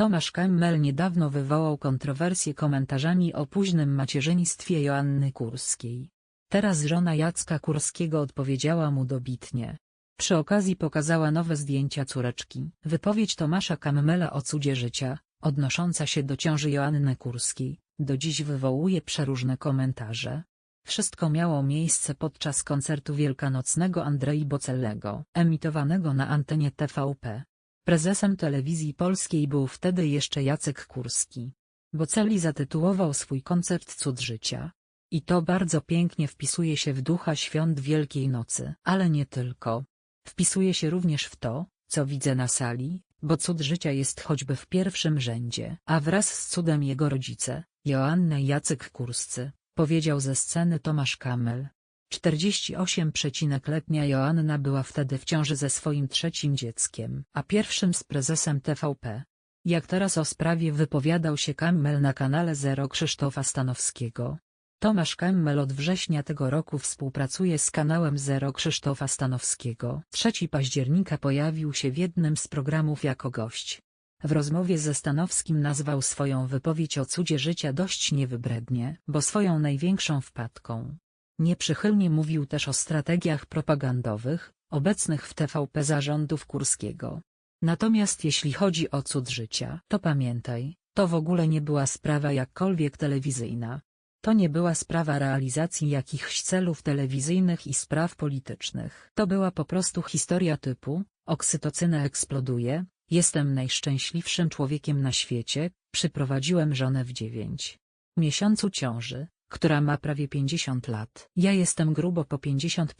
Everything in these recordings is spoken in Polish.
Tomasz Kemmel niedawno wywołał kontrowersję komentarzami o późnym macierzyństwie Joanny Kurskiej. Teraz żona Jacka Kurskiego odpowiedziała mu dobitnie. Przy okazji pokazała nowe zdjęcia córeczki. Wypowiedź Tomasza Kammela o cudzie życia, odnosząca się do ciąży Joanny Kurskiej, do dziś wywołuje przeróżne komentarze. Wszystko miało miejsce podczas koncertu wielkanocnego Andrei Bocellego, emitowanego na antenie TVP. Prezesem telewizji polskiej był wtedy jeszcze Jacek Kurski. Bocelli zatytułował swój koncert Cud Życia. I to bardzo pięknie wpisuje się w ducha świąt Wielkiej Nocy, ale nie tylko. Wpisuje się również w to, co widzę na sali, bo cud życia jest choćby w pierwszym rzędzie, a wraz z cudem jego rodzice, Joanna i Jacek Kurscy, powiedział ze sceny Tomasz Kamel. 48-letnia Joanna była wtedy w ciąży ze swoim trzecim dzieckiem, a pierwszym z prezesem TVP. Jak teraz o sprawie wypowiadał się Kammel na kanale Zero Krzysztofa Stanowskiego. Tomasz Kemmel od września tego roku współpracuje z kanałem Zero Krzysztofa Stanowskiego. 3 października pojawił się w jednym z programów jako gość. W rozmowie ze Stanowskim nazwał swoją wypowiedź o cudzie życia dość niewybrednie, bo swoją największą wpadką. Nieprzychylnie mówił też o strategiach propagandowych, obecnych w TVP zarządów Kurskiego. Natomiast jeśli chodzi o cud życia, to pamiętaj, to w ogóle nie była sprawa jakkolwiek telewizyjna. To nie była sprawa realizacji jakichś celów telewizyjnych i spraw politycznych. To była po prostu historia typu, oksytocyna eksploduje, jestem najszczęśliwszym człowiekiem na świecie, przyprowadziłem żonę w dziewięć miesiącu ciąży, która ma prawie 50 lat. Ja jestem grubo po 50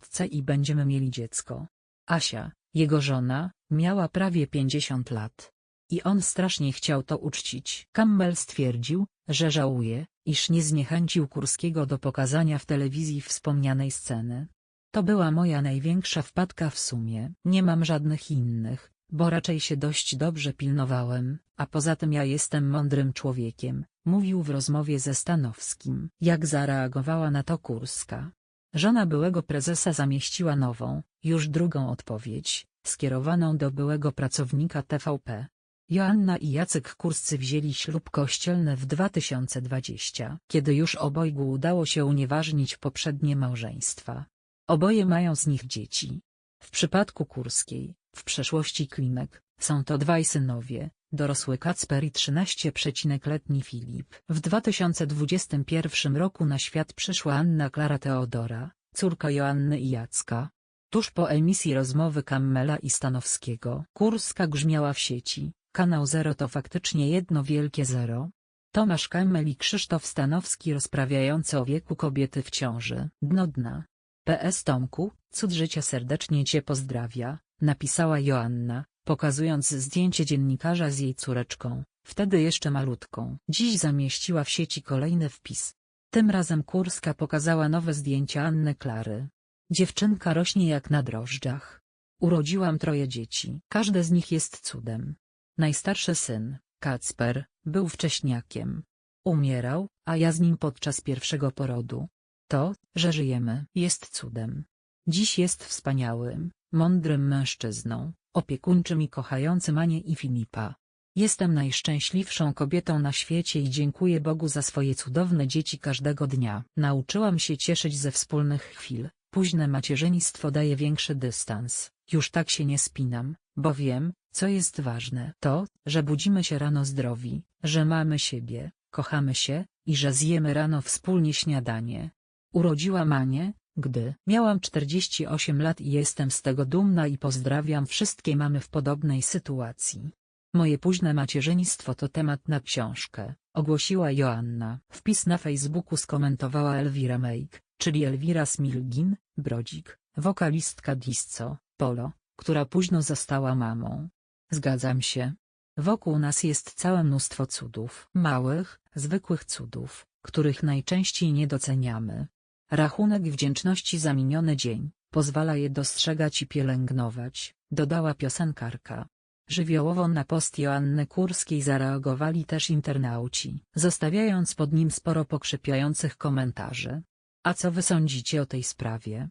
c i będziemy mieli dziecko. Asia, jego żona, miała prawie 50 lat. I on strasznie chciał to uczcić. Campbell stwierdził, że żałuje, iż nie zniechęcił Kurskiego do pokazania w telewizji wspomnianej sceny. To była moja największa wpadka w sumie. Nie mam żadnych innych, bo raczej się dość dobrze pilnowałem, a poza tym ja jestem mądrym człowiekiem, mówił w rozmowie ze Stanowskim. Jak zareagowała na to Kurska? Żona byłego prezesa zamieściła nową, już drugą odpowiedź, skierowaną do byłego pracownika TVP. Joanna i Jacek Kurscy wzięli ślub kościelny w 2020, kiedy już obojgu udało się unieważnić poprzednie małżeństwa. Oboje mają z nich dzieci. W przypadku Kurskiej, w przeszłości Klimek, są to dwaj synowie, dorosły Kacper i 13-letni Filip. W 2021 roku na świat przyszła Anna Klara Teodora, córka Joanny i Jacka. Tuż po emisji rozmowy Kammela i Stanowskiego, Kurska grzmiała w sieci, Kanał Zero to faktycznie jedno wielkie zero. Tomasz Kemmel i Krzysztof Stanowski rozprawiający o wieku kobiety w ciąży. Dno dna. PS Tomku, cud życia serdecznie Cię pozdrawia, napisała Joanna, pokazując zdjęcie dziennikarza z jej córeczką, wtedy jeszcze malutką. Dziś zamieściła w sieci kolejny wpis. Tym razem Kurska pokazała nowe zdjęcia Anny Klary. Dziewczynka rośnie jak na drożdżach. Urodziłam troje dzieci. Każde z nich jest cudem. Najstarszy syn, Kacper, był wcześniakiem. Umierał, a ja z nim podczas pierwszego porodu. To, że żyjemy, jest cudem. Dziś jest wspaniałym, mądrym mężczyzną, opiekuńczym i kochającym Anię i Filipa. Jestem najszczęśliwszą kobietą na świecie i dziękuję Bogu za swoje cudowne dzieci każdego dnia. Nauczyłam się cieszyć ze wspólnych chwil, późne macierzyństwo daje większy dystans, już tak się nie spinam, bo wiem, co jest ważne to, że budzimy się rano zdrowi, że mamy siebie, kochamy się, i że zjemy rano wspólnie śniadanie. Urodziłam Anię, gdy miałam 48 lat i jestem z tego dumna i pozdrawiam wszystkie mamy w podobnej sytuacji. Moje późne macierzyństwo to temat na książkę, ogłosiła Joanna. Wpis na Facebooku skomentowała Elvira Make, czyli Elvira Smilgin, Brodzik, wokalistka disco, Polo, która późno została mamą. Zgadzam się. Wokół nas jest całe mnóstwo cudów. Małych, zwykłych cudów, których najczęściej nie doceniamy. Rachunek wdzięczności za miniony dzień, pozwala je dostrzegać i pielęgnować, dodała piosenkarka. Żywiołowo na post Joanny Kurskiej zareagowali też internauci, zostawiając pod nim sporo pokrzepiających komentarzy. A co wy sądzicie o tej sprawie?